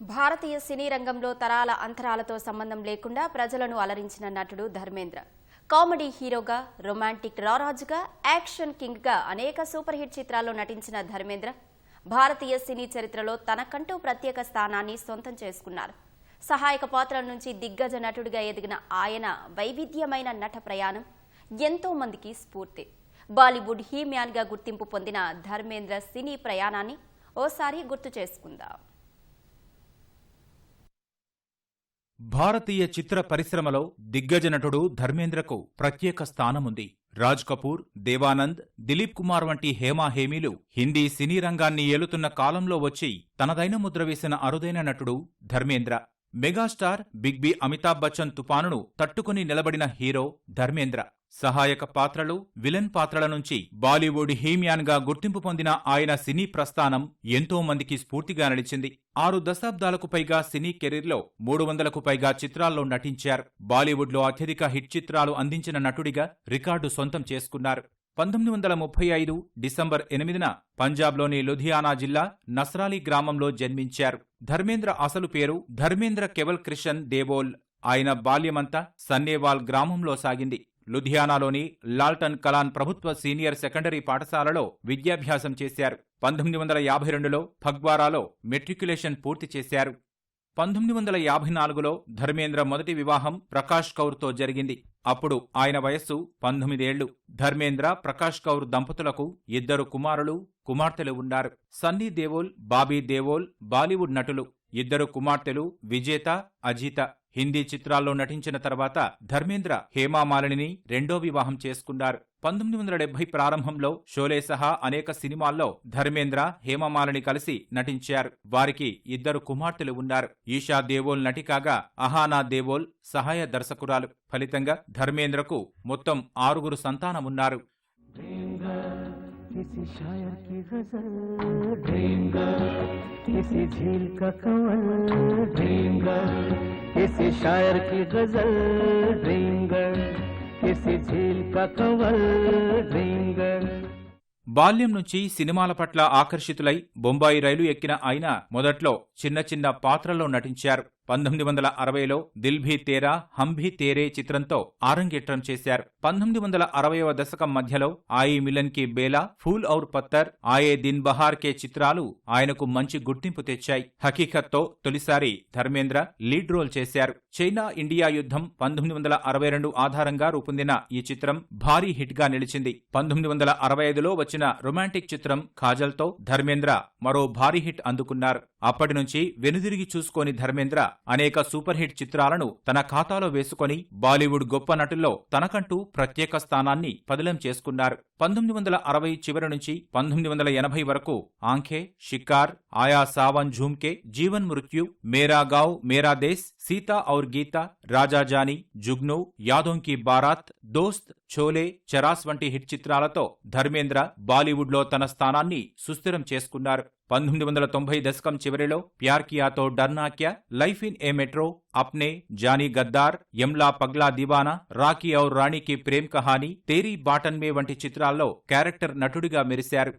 భారతీయ సినీ రంగంలో తరాల అంతరాలతో సంబంధం లేకుండా ప్రజలను అలరించిన నటుడు ధర్మేంద్ర. కామెడీ హీరోగా రొమాంటిక్ రారాజుగా యాక్షన్ కింగ్గా అనేక సూపర్ హిట్ చిత్రాల్లో నటించిన ధర్మేంద్ర భారతీయ సినీ చరిత్రలో తనకంటూ ప్రత్యేక స్థానాన్ని సొంతం చేసుకున్నారు. సహాయక పాత్రల నుంచి దిగ్గజ నటుడిగా ఎదిగిన ఆయన వైవిధ్యమైన నట ప్రయాణం ఎంతో మందికి స్ఫూర్తి. బాలీవుడ్ హీమ్యాన్గా గుర్తింపు పొందిన ధర్మేంద్ర సినీ ప్రయాణాన్ని ఓసారి గుర్తు చేసుకుందాం. భారతీయ చిత్ర పరిశ్రమలో దిగ్గజ నటుడు ధర్మేంద్రకు ప్రత్యేక స్థానముంది. రాజ్ కపూర్ దేవానంద్ దిలీప్ కుమార్ వంటి హేమాహేమీలు హిందీ సినీ రంగాన్ని ఏలుతున్న కాలంలో వచ్చి తనదైన ముద్ర వేసిన అరుదైన నటుడు Dharmendra. Megastar big B Amitabh Bachchan తుపానును తట్టుకుని నిలబడిన హీరో ధర్మేంద్ర. సహాయక పాత్రలు విలన్ పాత్రల నుంచి బాలీవుడ్ హీమ్యాన్గా గుర్తింపు పొందిన ఆయన సినీ ప్రస్థానం ఎంతో మందికి స్ఫూర్తిగా నిలిచింది. ఆరు దశాబ్దాలకు పైగా సినీ కెరీర్లో మూడు వందలకు పైగా చిత్రాల్లో నటించారు. బాలీవుడ్లో అత్యధిక హిట్ చిత్రాలు అందించిన నటుడిగా రికార్డు సొంతం చేసుకున్నారు. పంతొమ్మిది వందల ముప్పై ఐదు డిసెంబర్ ఎనిమిదిన పంజాబ్లోని లుధియానా జిల్లా నస్రాలి గ్రామంలో జన్మించారు. ధర్మేంద్ర అసలు పేరు ధర్మేంద్ర కెవల్ క్రిషన్ దేవోల్ ఆయన బాల్యమంతా సన్నేవాల్ గ్రామంలో సాగింది. లుధియానాలోని లాల్టన్ కలాన్ ప్రభుత్వ సీనియర్ సెకండరీ పాఠశాలలో విద్యాభ్యాసం చేశారు. పంతొమ్మిది వందల యాభై రెండులో ఫగ్వారాలో మెట్రిక్యులేషన్ పూర్తి చేశారు. పంతొమ్మిది వందల యాభై నాలుగులో ధర్మేంద్ర మొదటి వివాహం ప్రకాష్ కౌర్తో జరిగింది. అప్పుడు ఆయన వయస్సు పంతొమ్మిదేళ్ళు ధర్మేంద్ర ప్రకాష్ కౌర్ దంపతులకు ఇద్దరు కుమారులు కుమార్తెలు ఉన్నారు. సన్నీ దేవోల్ బాబీ దేవోల్ బాలీవుడ్ నటులు. ఇద్దరు కుమార్తెలు విజేత అజిత హిందీ చిత్రాల్లో నటించిన తర్వాత ధర్మేంద్ర హేమామాలిని రెండో వివాహం చేసుకున్నారు. పంతొమ్మిది వందల డెబ్బై ప్రారంభంలో షోలే సహా అనేక సినిమాల్లో ధర్మేంద్ర హేమమాలిని కలిసి నటించారు. వారికి ఇద్దరు కుమార్తెలు ఉన్నారు. ఈషా దేవోల్ నటి కాగా అహానా దేవోల్ సహాయ దర్శకురాలు. ఫలితంగా ధర్మేంద్రకు మొత్తం ఆరుగురు సంతానమున్నారు. किसी शायर की गजल ड्रीम गर्ल किसी झील का कंवल ड्रीम गर्ल किसी शायर की गजल ड्रीम गर्ल किसी झील का कंवल ड्रीम गर्ल బాల్యం నుంచి సినిమాల పట్ల ఆకర్షితులై బొంబాయి రైలు ఎక్కిన ఆయన మొదట్లో చిన్న చిన్న పాత్రల్లో నటించారు పంతొమ్మిది వందల అరవైలో దిల్భీ తేరా హంభీ తేరే చిత్రంతో ఆరంగేట్రం చేశారు. పంతొమ్మిది వందల అరవైవ దశకం మధ్యలో ఆయి మిలన్కి బేలా ఫూల్ ఔర్ పత్తర్ ఆయే దిన్ బహార్ కే చిత్రాలు ఆయనకు మంచి గుర్తింపు తెచ్చాయి. హకీకత్తో తొలిసారి ధర్మేంద్ర లీడ్ రోల్ చేశారు. చైనా ఇండియా యుద్ధం పంతొమ్మిది వందల అరవై రెండు ఆధారంగా రూపొందిన ఈ చిత్రం భారీ హిట్గా నిలిచింది. పంతొమ్మిది వందల అరవై ఐదులో వచ్చిన రొమాంటిక్ చిత్రం కాజల్తో ధర్మేంద్ర మరో భారీ హిట్ అందుకున్నారు. అప్పటి నుంచి వెనుదిరిగి చూసుకోని ధర్మేంద్ర అనేక సూపర్ హిట్ చిత్రాలను తన ఖాతాలో వేసుకొని బాలీవుడ్ గొప్ప నటుల్లో తనకంటూ ప్రత్యేక స్థానాన్ని పదిలం చేసుకున్నారు. పంతొమ్మిది వందల అరవై చివరి నుంచి పంతొమ్మిది వందల ఎనభై వరకు ఆంఖే షికార్ ఆయా సావన్ ఝూమ్కే జీవన్ మృత్యు మేరా గావ్ మేరా దేశ్ సీతా ఔర్ గీత రాజాజానీ జుగ్ను యాదోంకి బారాత్ దోస్త్ చోలే చరాస్ వంటి హిట్ చిత్రాలతో ధర్మేంద్ర బాలీవుడ్లో తన స్థానాన్ని సుస్థిరం చేసుకున్నారు. పంతొమ్మిది వందల తొంభై దశకం చివరిలో Pyaar కియాతో Darna Kya life in a metro Apne Johnny Gaddaar Yamla Pagla Deewana Rocky Aur Rani Kii Prem Kahaani Theri బాటన్ మే వంటి చిత్రాల్లో క్యారెక్టర్ నటుడిగా మెరిశారు.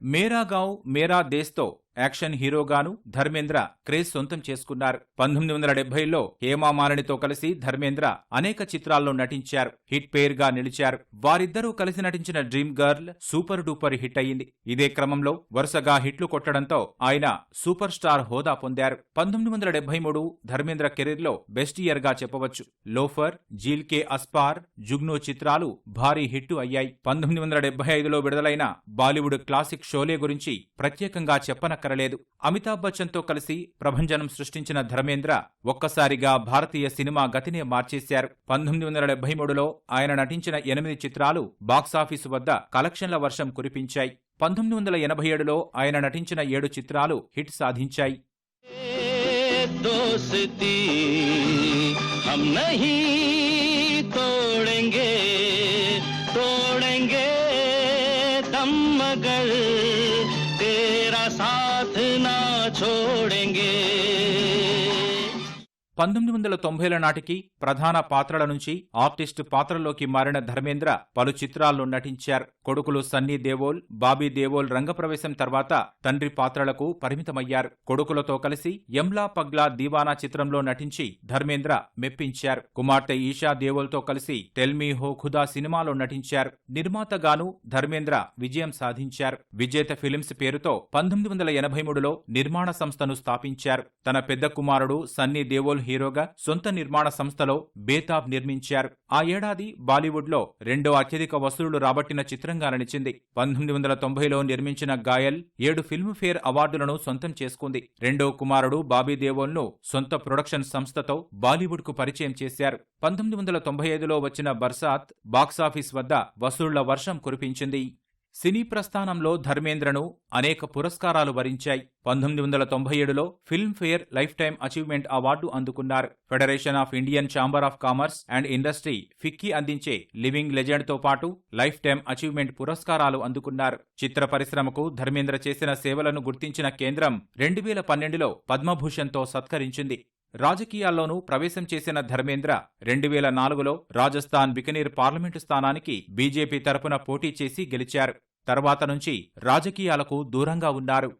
మేరా గావ్ మేరా దేశ్తో యాక్షన్ హీరోగాను ధర్మేంద్ర క్రేజ్ సొంతం చేసుకున్నారు. పంతొమ్మిది వందల డెబ్బైలో హేమామాలినితో కలిసి ధర్మేంద్ర అనేక చిత్రాల్లో నటించారు. హిట్ పేర్గా నిలిచారు. వారిద్దరూ కలిసి నటించిన dream girl super duper hit అయింది ఇదే క్రమంలో వరుసగా హిట్లు కొట్టడంతో ఆయన సూపర్ స్టార్ హోదా పొందారు. పంతొమ్మిది వందల డెబ్బై మూడు ధర్మేంద్ర కెరీర్లో బెస్ట్ ఇయర్గా చెప్పవచ్చు. లోఫర్ జీల్కే అస్పార్ జుగ్నో చిత్రాలు భారీ హిట్టు అయ్యాయి. పంతొమ్మిది వందల డెబ్బై ఐదులో విడుదలైన బాలీవుడ్ క్లాసిక్ షోలే గురించి ప్రత్యేకంగా చెప్పన చెప్పనక్కరలేదు అమితాబ్ బచ్చన్తో కలిసి ప్రభంజనం సృష్టించిన ధర్మేంద్ర ఒక్కసారిగా భారతీయ సినిమా గతినే మార్చేశారు పంతొమ్మిది వందల డెబ్బై మూడులో ఆయన నటించిన ఎనిమిది చిత్రాలు బాక్సాఫీసు వద్ద కలెక్షన్ల వర్షం కురిపించాయి పంతొమ్మిది వందల ఎనభై ఏడులో ఆయన నటించిన ఏడు చిత్రాలు హిట్ సాధించాయి दोस्ती हम नहीं तोड़ेंगे तोड़ेंगे दम मगर तेरा साथ ना छोड़ेंगे। పంతొమ్మిది వందల తొంభైల నాటికి ప్రధాన పాత్రల నుంచి ఆర్టిస్ట్ పాత్రలోకి మారిన ధర్మేంద్ర పలు చిత్రాల్లో నటించారు. కొడుకులు సన్నీ దేవోల్ బాబీ దేవోల్ రంగప్రవేశం తర్వాత తండ్రి పాత్రలకు పరిమితమయ్యారు. కొడుకులతో కలిసి యమ్లా పగ్లా దీవానా చిత్రంలో నటించి ధర్మేంద్ర మెప్పించారు. కుమార్తె ఈషా దేవోల్తో కలిసి టెల్మీ హో ఖుదా సినిమాలో నటించారు. నిర్మాతగాను ధర్మేంద్ర విజయం సాధించారు. విజేత ఫిలిమ్స్ పేరుతో పంతొమ్మిది వందల ఎనభై మూడులో నిర్మాణ సంస్థను స్థాపించారు. తన పెద్ద కుమారుడు సన్నీ దేవోల్ హీరోగా సొంత నిర్మాణ సంస్థలో బేతాబ్ నిర్మించారు. ఆ ఏడాది బాలీవుడ్లో రెండో అత్యధిక వసూళ్ళు రాబట్టిన చిత్రంగా నిలిచింది పంతొమ్మిది వందల తొంభైలో నిర్మించిన గాయల్ ఏడు ఫిల్మ్ఫేర్ అవార్డులను సొంతం చేసుకుంది. రెండో కుమారుడు బాబీ దేవోల్ను సొంత ప్రొడక్షన్ సంస్థతో బాలీవుడ్కు పరిచయం చేశారు. పంతొమ్మిది వందల తొంభై ఐదులో వచ్చిన బర్సాత్ బాక్సాఫీస్ వద్ద వసూళ్ళ వర్షం కురిపించింది. సినీ ప్రస్థానంలో ధర్మేంద్రను అనేక పురస్కారాలు వరించాయి. పంతొమ్మిది వందల తొంభై ఏడులో Filmfare life time achievement award అందుకున్నారు. Federation of Indian chamber of commerce and industry FICCI అందించే లివింగ్ లెజెండ్తో పాటు లైఫ్ టైం అచీవ్మెంట్ పురస్కారాలు అందుకున్నారు. చిత్ర పరిశ్రమకు ధర్మేంద్ర చేసిన సేవలను గుర్తించిన కేంద్రం రెండు వేల పన్నెండులో పద్మభూషణ్తో సత్కరించింది. రాజకీయాల్లోనూ ప్రవేశం చేసిన ధర్మేంద్ర రెండు వేల నాలుగులో రాజస్థాన్ బికనీర్ పార్లమెంటు స్థానానికి బీజేపీ తరపున పోటీ చేసి గెలిచారు. తర్వాత నుంచి రాజకీయాలకు దూరంగా ఉన్నారు.